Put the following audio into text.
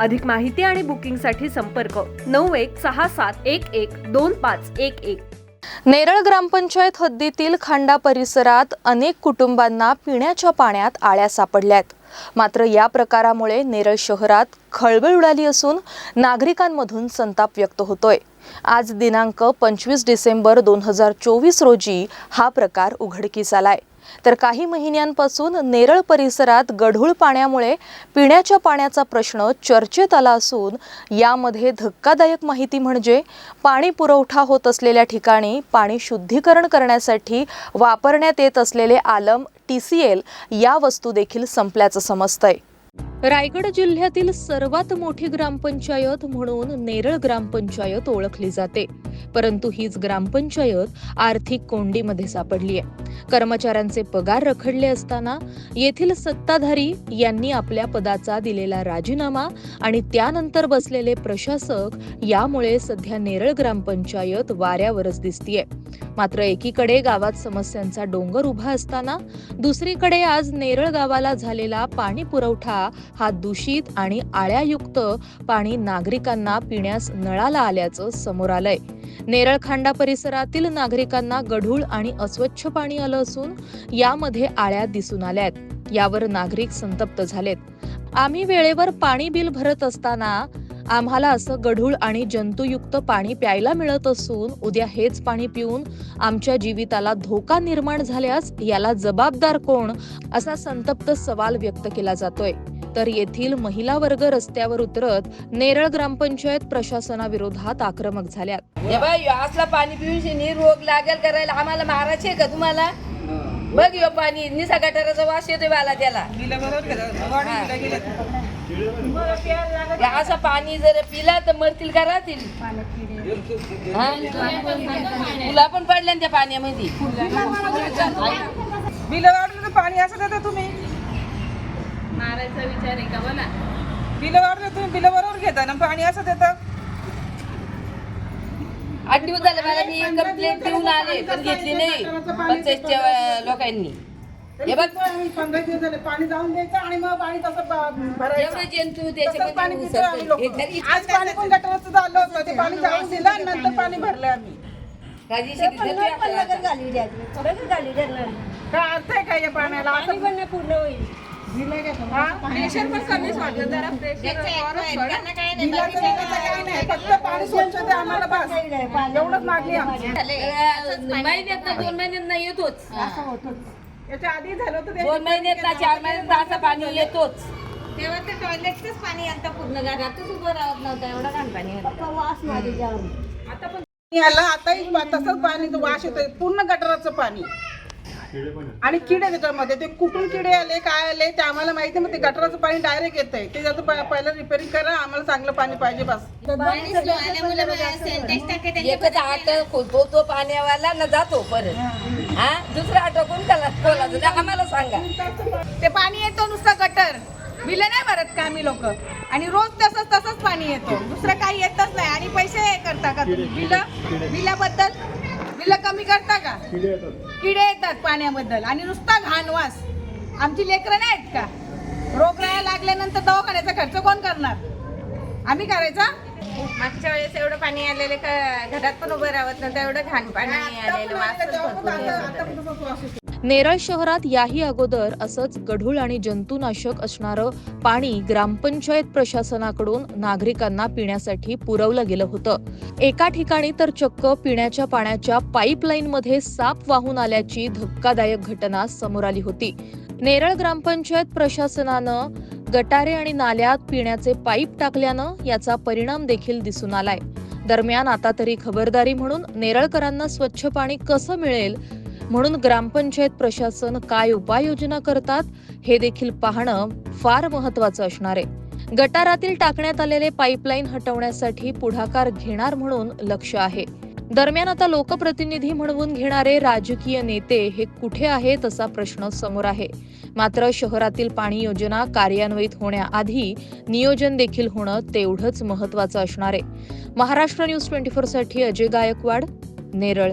अधिक माहिती आणि बुकिंगसाठी संपर्क नऊ एक सहा सात एक एक दोन पाच एक एक. नेरळ ग्रामपंचायत हद्दीतील खांडा परिसरात अनेक कुटुंबांना पिण्याच्या पाण्यात आळ्या सापडल्यात. मात्र या प्रकारामुळे नेरळ शहरात खळबळ उडाली असून नागरिकांमधून संताप व्यक्त होतोय. आज दिनांक पंचवीस डिसेंबर दोन हजार चोवीस रोजी हा प्रकार उघडकीस आलाय. तर काही महिन्यांपासून नेरळ परिसरात गढूळ पाण्यामुळे पिण्याच्या पाण्याचा प्रश्न चर्चेत आला असून यामध्ये धक्कादायक माहिती म्हणजे पाणी पुरवठा होत असलेल्या ठिकाणी पाणी शुद्धीकरण करण्यासाठी वापरण्यात येत असलेले आलम टी सी एल या वस्तू देखील संपल्याचं समजतंय. रायगड जिल्ह्यातील सर्वात मोठी ग्रामपंचायत म्हणून नेरळ ग्रामपंचायत ओळखली जाते. परंतु हीच ग्रामपंचायत आर्थिक कोंडीमध्ये सापडली आहे कर्मचाऱ्यांचे पगार रखडले असताना येथील सत्ताधारी यांनी आपल्या पदाचा दिलेला राजीनामा आणि त्यानंतर बसलेले प्रशासक यामुळे सध्या नेरळ ग्रामपंचायत वाऱ्यावरच दिसतीये. मात्र एकीकडे गावात समस्यांचा डोंगर उभा असताना दुसरीकडे आज नेरळ गावाला झालेला पाणी पुरवठा हा दूषित आणि आळ्यायुक्त पाणी नागरिकांना पिण्यास नळाला आल्याचं समोर आलंय. नेरळखांडा परिसरातील नागरिकांना गढूळ आणि अस्वच्छ पाणी आलं असून यामध्ये आळ्या दिसून आल्यात. यावर नागरिक संतप्त झालेत. आम्ही वेळेवर पाणी बिल भरत असताना आम्हाला असं गढूळ आणि जंतुयुक्त पाणी प्यायला मिळत असून उद्या हेच पाणी पिऊन आमच्या जीविताला धोका निर्माण झाल्यास याला जबाबदार कोण असा संतप्त सवाल व्यक्त केला जातोय. तर येथील महिला वर्ग रस्त्यावर उतरत नेरळ ग्रामपंचायत प्रशासनाविरोधात आक्रमक झाल्यात. हे असला पाणी पिऊन रोग लागेल करायला आम्हाला मारायचे का तुम्हाला? बघ यो पाणी निसा गटाराचा वास येतोय मला त्याला. असं पाणी जर पिला तर मरतील का राहतील? हा? तुला पण पडल्या ना त्या पाण्यामध्ये. बिल वाढलं पाणी असं देता तुम्ही. मारायचा विचार आहे का? बिल. वाढलं तुम्ही बिल बरोबर घेता ना पाणी असं देता. आठ दिवस झाले मला मी कंप्लेंट देऊन आले पण घेतली नाही पंचायतच्या लोकांनी. हे बघ. पंधरा दिवस झाले पाणी जाऊन द्यायचं आणि मग पाणी तसं ब- भरायचं. एवढे जंतू तसंच पाणी त्याच्यामध्ये पितो आम्ही लोकं. उसळतात. हे तरी आज पाणी पण गटाराचं झालं होतं ते पाणी जाऊन दिलं आणि नंतर पाणी भरलं आम्ही. शेती आपल्याला. काय अर्थ आहे का या पाण्याला? असं हा? प्रेशर पण कमीच वाटलं जरा प्रेशर बिलाचं देण्याचं काय नाही फक्त पाणी स्वच्छ द्या आम्हाला बस. एवढंच मागणी आमची. अं, महिन्यात ना दोन महिन्यात ना येतोच. याच्या आधी झालं होतं ते- दोन महिन्यात ना चार महिन्यात असं पाणी येतोच. तेव्हा ते टॉयलेटच पाणी आणतं पूर्ण घरातच उभं राहत नव्हतं एवढं घाण पाणी याला आताही पा- तसंच पाणी तो वास येतोय पूर्ण गटाराचं पाणी. आणि किडे त्याच्यामध्ये. ते कुठून किडे आले काय आले ते आम्हाला माहिती मग ते गटाराचं पाणी डायरेक्ट येतंय. ते त्याचं पहिलं रिपेअरिंग करा आम्हाला चांगलं पाणी पाहिजे बस. एकच आट तो पाण्यावाला ना जातो परत. हा. दुसरा आटो कोण त्याला खोलायचं? ते आम्हाला सांगा. ते पाणी येतो नुसतं गटर. बिल नाही भरत का आम्ही लोक? आणि रोज तसंच तसंच पाणी येतो. दुसरं काही येतच नाही. आणि पैसे करता का तुम्ही? बिल? बिलाबद्दल? बिल कमी करता का? किडे येतात. पाण्याबद्दल. आणि नुसता घाण वास आमची लेकरं नाही आहेत का रोगराया लागल्यानंतर दवाखान्याचा खर्च कोण करणार? आम्ही करायचा मागच्या वेळेस एवढं पाणी आलेलं का? घरात पण उभं राहत नव्हतं एवढं घाण पाणी आलेलं. नेरळ शहरात याही अगोदर असंच गढूळ आणि जंतुनाशक असणारं पाणी ग्रामपंचायत प्रशासनाकडून नागरिकांना पिण्यासाठी पुरवलं गेलं होतं. एका ठिकाणी तर चक्क पिण्याच्या पाण्याच्या पाईपलाईनमध्ये साप वाहून आल्याची धक्कादायक घटना समोर आली होती. नेरळ ग्रामपंचायत प्रशासनानं गटारे आणि नाल्यात पिण्याचे पाईप टाकल्यानं याचा परिणाम देखील दिसून आलाय. दरम्यान आता तरी खबरदारी म्हणून नेरळकरांना स्वच्छ पाणी कसं मिळेल म्हणून ग्रामपंचायत प्रशासन काय उपाययोजना करतात हे देखील पाहणं फार महत्वाचं असणार आहे. गटारातील टाकण्यात आलेले पाईपलाईन हटवण्यासाठी पुढाकार घेणार म्हणून लक्ष आहे. दरम्यान आता लोकप्रतिनिधी म्हणवून घेणारे राजकीय नेते हे कुठे आहेत असा प्रश्न समोर आहे. मात्र शहरातील पाणी योजना कार्यान्वित होण्याआधी नियोजन देखील होणं तेवढंच महत्वाचं असणार आहे. महाराष्ट्र न्यूज ट्वेंटी साठी अजय गायकवाड नेरळ.